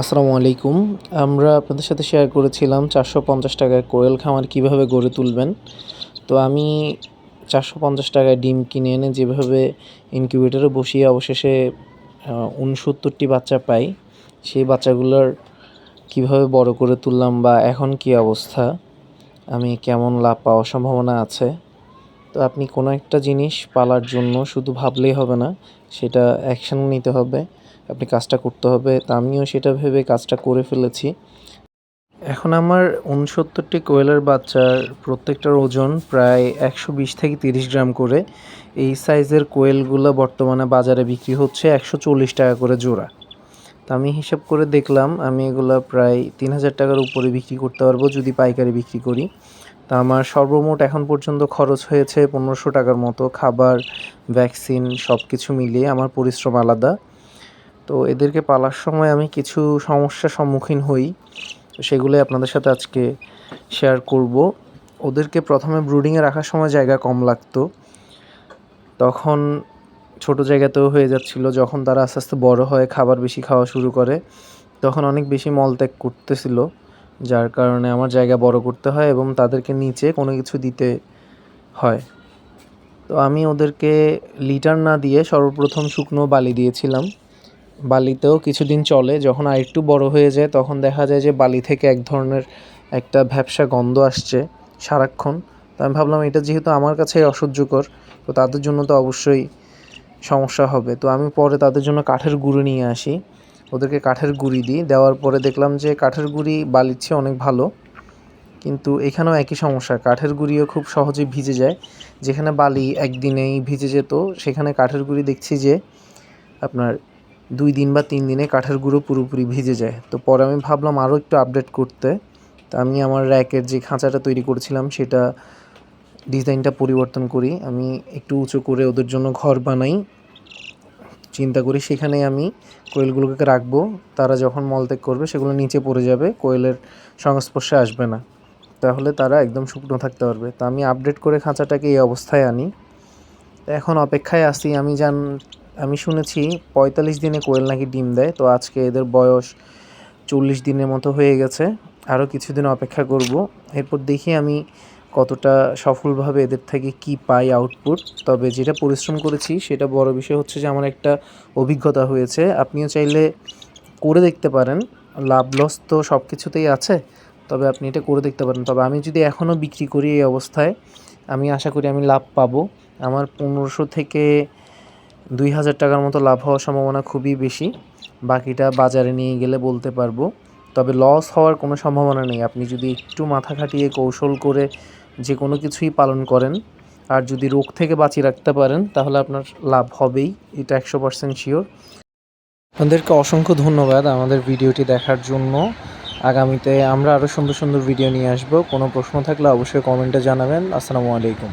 আসসালামু আলাইকুম। আমরা আপনাদের সাথে শেয়ার করেছিলাম চারশো পঞ্চাশ টাকায় কোয়েল খামার কীভাবে গড়ে তুলবেন। তো আমি চারশো পঞ্চাশ টাকায় ডিম কিনে এনে যেভাবে ইনকিউবেটরে বসিয়ে অবশেষে উনসত্তরটি বাচ্চা পাই, সেই বাচ্চাগুলোর কীভাবে বড় করে তুললাম বা এখন কি অবস্থা, আমি কেমন লাভ পাওয়ার সম্ভাবনা আছে। তো আপনি কোনো একটা জিনিস পালার জন্য শুধু ভাবলেই হবে না, সেটা অ্যাকশন নিতে হবে। আপনি কাজটা করতে হবে। তা আমিও সেটা ভেবে কাজটা করে ফেলেছি। এখন আমার উনসত্তরটি কোয়েলের বাচ্চার প্রত্যেকটার ওজন প্রায় একশো বিশ থেকে তিরিশ গ্রাম করে। এই সাইজের কোয়েলগুলো বর্তমানে বাজারে বিক্রি হচ্ছে একশো চল্লিশ টাকা করে জোড়া। তা আমি হিসাব করে দেখলাম, আমি এগুলো প্রায় তিন হাজার টাকার উপরে বিক্রি করতে পারব যদি পাইকারি বিক্রি করি। তা আমার সর্বমোট এখন পর্যন্ত খরচ হয়েছে পনেরোশো টাকার মতো। খাবার, ভ্যাকসিন সব কিছু মিলিয়ে আমার পরিশ্রম আলাদা। তো এদেরকে পালার সময় আমি কিছু সমস্যার সম্মুখীন হই। সেগুলোই আপনাদের সাথে আজকে শেয়ার করব। ওদেরকে প্রথমে ব্রুডিংয়ে রাখার সময় জায়গা কম লাগতো। তখন ছোট জায়গাতেও হয়ে যাচ্ছিল, যখন তারা আস্তে আস্তে বড় হয় খাবার বেশি খাওয়া শুরু করে, তখন অনেক বেশি মলত্যাগ করতেছিল, যার কারণে আমার জায়গা বড় করতে হয় এবং তাদেরকে নিচে কোনো কিছু দিতে হয়। তো আমি ওদেরকে লিটার না দিয়ে সর্বপ্রথম শুকনো বালি দিয়েছিলাম। বালিতেও কিছুদিন চলে, যখন আর একটু বড় হয়ে যায়, তখন দেখা যায় যে বালি থেকে এক ধরনের একটা ভ্যাবসা গন্ধ আসছে সারাক্ষণ। তো আমি ভাবলাম, এটা যেহেতু আমার কাছে অসহ্যকর, তো তাদের জন্য তো অবশ্যই সমস্যা হবে। তো আমি পরে তাদের জন্য কাঠের গুঁড়ো নিয়ে আসি। ওদেরকে কাঠের গুঁড়ি দিই। দেওয়ার পরে দেখলাম যে কাঠের গুঁড়ি বালির চেয়ে অনেক ভালো। কিন্তু এখানেও একই সমস্যা। কাঠের গুঁড়িও খুব সহজে ভিজে যায়। যেখানে বালি একদিনেই ভিজে যেত, সেখানে কাঠের গুঁড়ি দেখছি যে আপনার দুই দিন বা তিন দিনে কাঠের গুঁড়ো পুরোপুরি ভিজে যায়। তো পরে আমি ভাবলাম আরও একটু আপডেট করতে। তা আমি আমার র্যাকের যে খাঁচাটা তৈরি করেছিলাম, সেটা ডিজাইনটা পরিবর্তন করি। আমি একটু উঁচু করে ওদের জন্য ঘর বানাই। চিন্তা করি সেখানে আমি কোয়েলগুলোকে রাখব। তারা যখন মলত্যাগ করবে, সেগুলো নিচে পড়ে যাবে, কোয়েলের সংস্পর্শে আসবে না। তাহলে তারা একদম শুকনো থাকতে পারবে। তা আমি আপডেট করে খাঁচাটাকে এই অবস্থায় আনি। এখন অপেক্ষায় আসি আমি জান আমি শুনেছি পঁয়তাল্লিশ দিনে কোয়েল নাকি ডিম দেয়, তো আজকে এদের বয়স চল্লিশ দিনের মতো হয়ে গেছে। আরও কিছুদিন অপেক্ষা করব। এরপর দেখি আমি কতটা সফলভাবে এদের থেকে কি পাই আউটপুট তবে যেটা পরিশ্রম করেছি, সেটা বড় বিষয় হচ্ছে যে আমার একটা অভিজ্ঞতা হয়েছে। আপনিও চাইলে করে দেখতে পারেন। লাভ লস তো সব কিছুতেই আছে, তবে আপনি এটা করে দেখতে পারেন। তবে আমি যদি এখনও বিক্রি করি এই অবস্থায়, আমি আশা করি আমি লাভ পাবো। আমার পনেরোশো থেকে দুই হাজার টাকার মতো লাভ হওয়ার সম্ভাবনা খুবই বেশি। বাকিটা বাজারে নিয়ে গেলে বলতে পারব। তবে লস হওয়ার কোনো সম্ভাবনা নেই। আপনি যদি একটু মাথা খাটিয়ে কৌশল করে যে কোনো কিছুই পালন করেন, আর যদি রোগ থেকে বাঁচিয়ে রাখতে পারেন, তাহলে আপনার লাভ হবেই। এটা একশো পার্সেন্ট শিওর আপনাদেরকে অসংখ্য ধন্যবাদ আমাদের ভিডিওটি দেখার জন্য। আগামীতে আমরা আরও সুন্দর সুন্দর ভিডিও নিয়ে আসব। কোনো প্রশ্ন থাকলে অবশ্যই কমেন্টে জানাবেন। আসসালামু আলাইকুম।